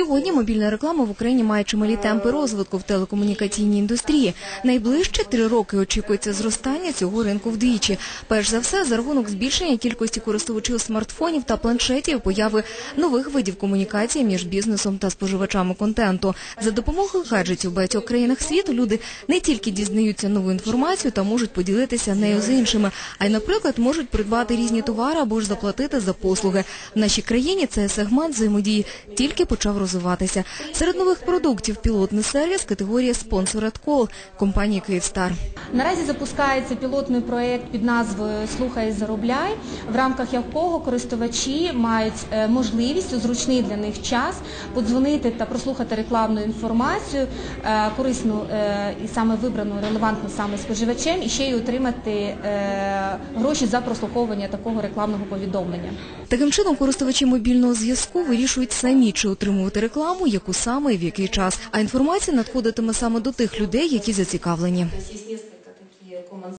Сьогодні мобільна реклама в Україні має чималі темпи розвитку в телекомунікаційній індустрії. Найближче три роки очікується зростання цього ринку вдвічі. Перш за все, за рахунок збільшення кількості користувачів смартфонів та планшетів, появи нових видів комунікації між бізнесом та споживачами контенту. За допомогою гаджетів в багатьох країнах світу люди не тільки дізнаються нову інформацію та можуть поділитися нею з іншими, а й, наприклад, можуть придбати різні товари або ж заплатити за послуги. В нашій країні цей сегмент взаємодії тільки почав розвиватися. Серед нових продуктів пілотний сервіс категорії «Sponsored Call» компанії «Київстар». Наразі запускається пілотний проєкт під назвою Слухай і заробляй, в рамках якого користувачі мають е, можливість у зручний для них час подзвонити та прослухати рекламну інформацію, е, корисну е, і саме вибрану, релевантну саме споживачем, і ще й отримати гроші за прослуховування такого рекламного повідомлення. Таким чином, користувачі мобільного зв'язку вирішують самі, чи отримувати рекламу, яку саме і в який час. А інформація надходитиме саме до тих людей, які зацікавлені.